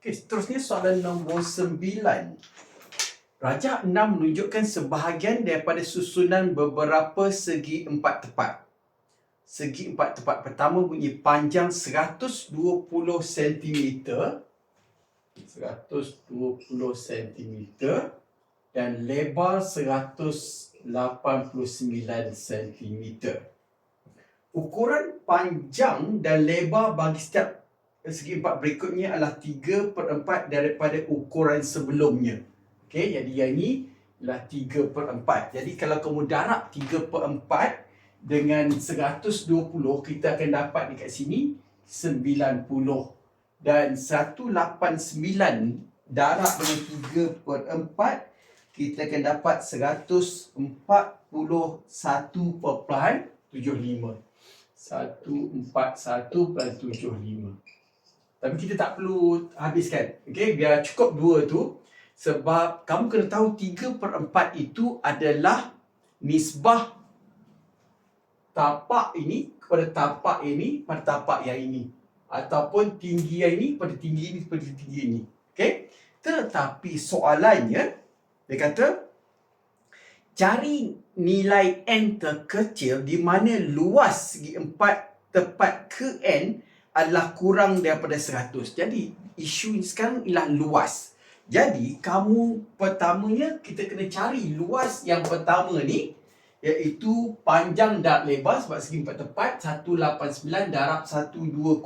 Okey, seterusnya soalan nombor sembilan. Rajah enam menunjukkan sebahagian daripada susunan beberapa segi empat tepat. Segi empat tepat pertama bunyi panjang 120 cm 120 cm dan lebar 189 cm. Ukuran panjang dan lebar bagi setiap segi empat berikutnya adalah 3 per 4 daripada ukuran sebelumnya. Okey, jadi yang ini adalah 3 per 4. Jadi kalau kamu darab 3 per 4 dengan 120, kita akan dapat dekat sini 90. Dan 189 darab dengan 3 per 4, kita akan dapat 141.75. 141.75. Tapi kita tak perlu habiskan. Okey, biar cukup dua tu. Sebab kamu kena tahu 3 per 4 itu adalah nisbah tapak ini kepada tapak ini pada tapak yang ini. Ataupun tinggi yang ini pada tinggi ini pada tinggi ini. Okey? Tetapi soalannya, dia kata, cari nilai n terkecil di mana luas segi empat tepat ke n adalah kurang daripada 100. Jadi, isu sekarang ialah luas. Jadi, kamu pertamanya kita kena cari luas yang pertama ni iaitu panjang dan lebar sebab segi empat tepat 189 darab 120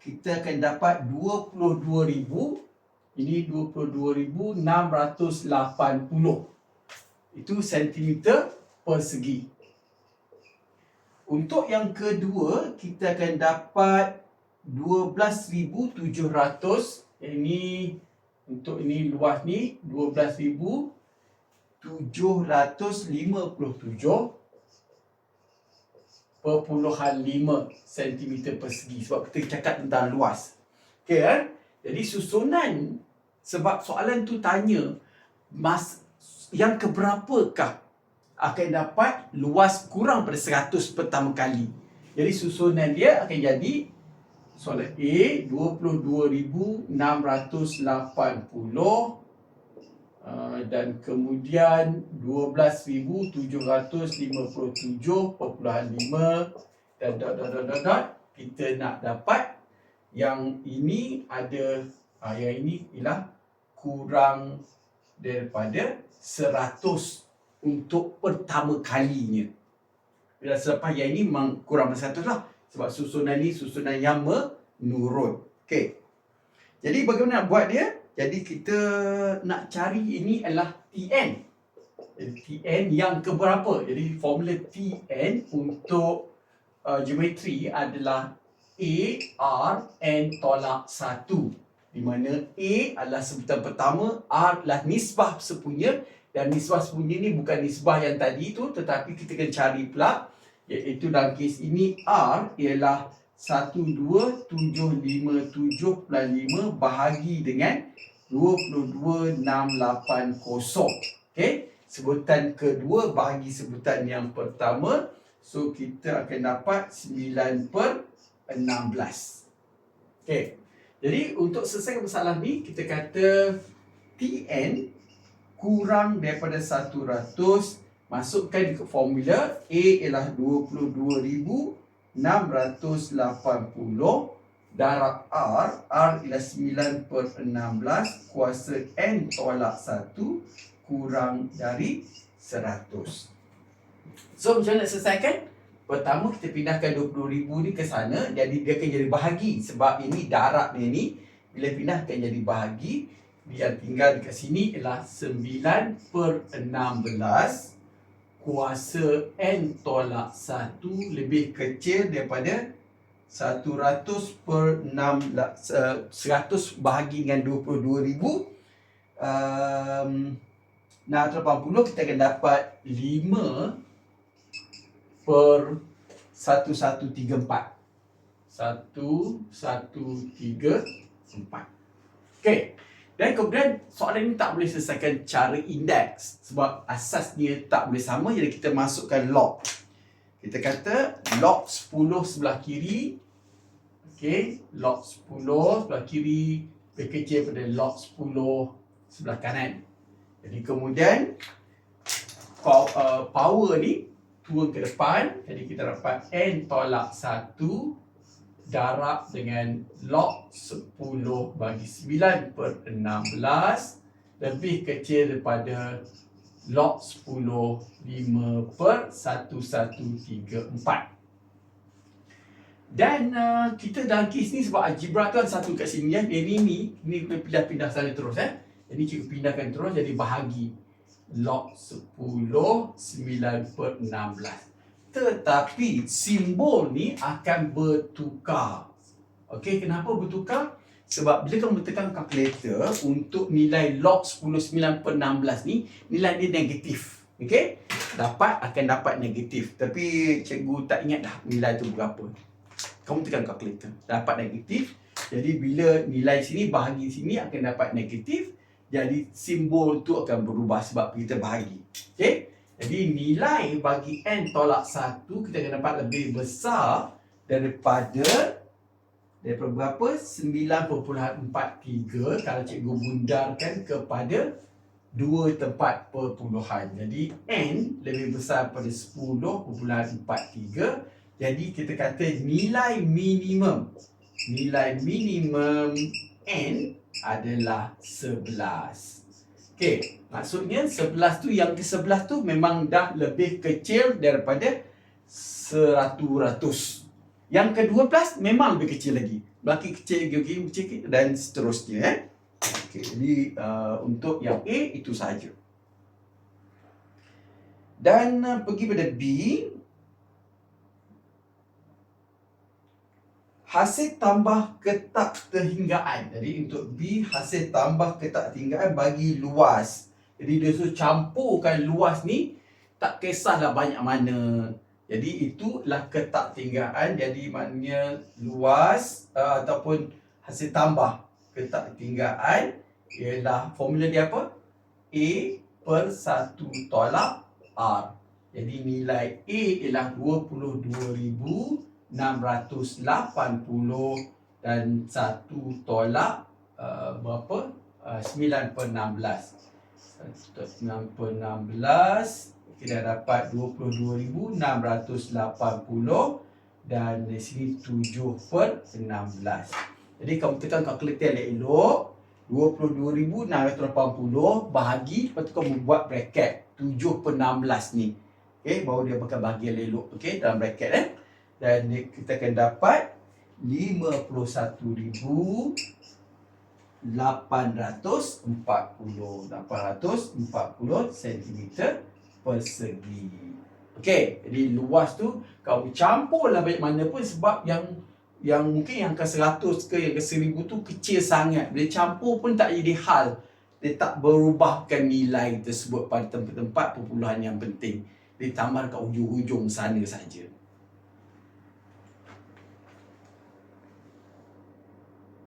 kita akan dapat 22,000 ini 22,680 itu sentimeter persegi untuk yang kedua kita akan dapat 12,700 ini untuk ini luas ni 12,757.5 cm persegi sebab kita cakap tentang luas. Okey kan? Jadi susunan sebab soalan tu tanya mas yang keberapakah akan dapat luas kurang pada 100 pertama kali. Jadi susunan dia akan jadi soalan A 22,680 uh, dan kemudian 12,757.5 dan dot dot dot dot dot kita nak dapat yang ini ada uh, yang ini ialah kurang daripada 100 untuk pertama kalinya. Bila selepas yang ini memang kurang 100 lah. Sebab susunan ni susunan yang menurun. Okey. Jadi bagaimana nak buat dia? Jadi kita nak cari ini adalah TN. TN yang keberapa? Jadi formula TN untuk uh, geometri adalah A, R, N tolak 1. Di mana A adalah sebutan pertama, R adalah nisbah sepunya dan nisbah sepunya ni bukan nisbah yang tadi tu tetapi kita kena cari pula iaitu dalam kes ini R ialah 12757.5 bahagi dengan 22680. Okey, sebutan kedua bahagi sebutan yang pertama. So kita akan dapat 9 per 16. Okey. Jadi untuk selesai masalah ni kita kata TN kurang daripada 100 masukkan ke formula A ialah 22,680 darab R R ialah 9 per 16 kuasa N tolak 1 kurang dari 100 so macam mana nak selesaikan? Pertama kita pindahkan 20,000 ni ke sana jadi dia akan jadi bahagi. Sebab ini darab dia ni bila pindah akan jadi bahagi yang tinggal dekat sini ialah 9 per 16 kuasa N tolak 1 lebih kecil daripada 100 per 6 100 bahagi dengan 22,000 um, 680 kita akan dapat 5 per 1134 1134 Okey dan kemudian soalan ini tak boleh selesaikan cara indeks sebab asasnya tak boleh sama jadi kita masukkan log. Kita kata log 10 sebelah kiri. Okey, log 10 sebelah kiri lebih kecil daripada log 10 sebelah kanan. Jadi kemudian uh, power ni turun ke depan. Jadi kita dapat N tolak 1 darab dengan log 10 bagi 9 per 16 lebih kecil daripada log 10 5 per 1134. Dan uh, kita dalam kes ni sebab algebra tu ada satu kat sini ya. Yang ni ni, boleh pindah-pindah sana terus eh. Jadi cikgu pindahkan terus jadi bahagi log 10 9 per 16. Tetapi simbol ni akan bertukar. Okey, kenapa bertukar? Sebab bila kamu tekan kalkulator untuk nilai log 10 9 per 16 ni, nilai dia negatif. Okey? Dapat akan dapat negatif. Tapi cikgu tak ingat dah nilai tu berapa. Kamu tekan kalkulator. Dapat negatif. Jadi bila nilai sini bahagi sini akan dapat negatif. Jadi simbol tu akan berubah sebab kita bahagi. Okey? Jadi nilai bagi n tolak 1 kita akan dapat lebih besar daripada daripada berapa? 9.43 kalau cikgu bundarkan kepada dua tempat perpuluhan. Jadi n lebih besar daripada 10.43. Jadi kita kata nilai minimum nilai minimum n adalah 11. Okey, maksudnya 11 tu yang ke-11 tu memang dah lebih kecil daripada 100 ratus. Yang ke-12 memang lebih kecil lagi. Makin kecil makin kecil dan seterusnya eh. Okey, jadi uh, untuk yang A itu saja. Dan uh, pergi pada B, hasil tambah ketak terhinggaan. Jadi untuk B hasil tambah ketak terhinggaan bagi luas. Jadi dia suruh campurkan luas ni tak kisahlah banyak mana. Jadi itulah ketak tinggaan. Jadi maknanya luas uh, ataupun hasil tambah ketak tinggaan ialah formula dia apa? A per 1 tolak R. Jadi nilai A ialah 22,680 dan 1 tolak uh, berapa? Uh, 9 per 16. 9 per 16 kita dapat 22,680 dan di sini 7 per 16. Jadi kamu tekan kalkulator elok-elok 22,680 bahagi lepas tu kamu buat bracket 7 per 16 ni. Okey, baru dia bakal bahagi elok okey dalam bracket eh. Dan kita akan dapat 51,000 840 840 cm persegi. Okey, jadi luas tu kau campurlah banyak mana pun sebab yang yang mungkin yang ke 100 ke yang ke 1000 tu kecil sangat. Bila campur pun tak jadi hal. Dia tak berubahkan nilai tersebut pada tempat-tempat perpuluhan yang penting. Dia tambah kat hujung-hujung sana saja.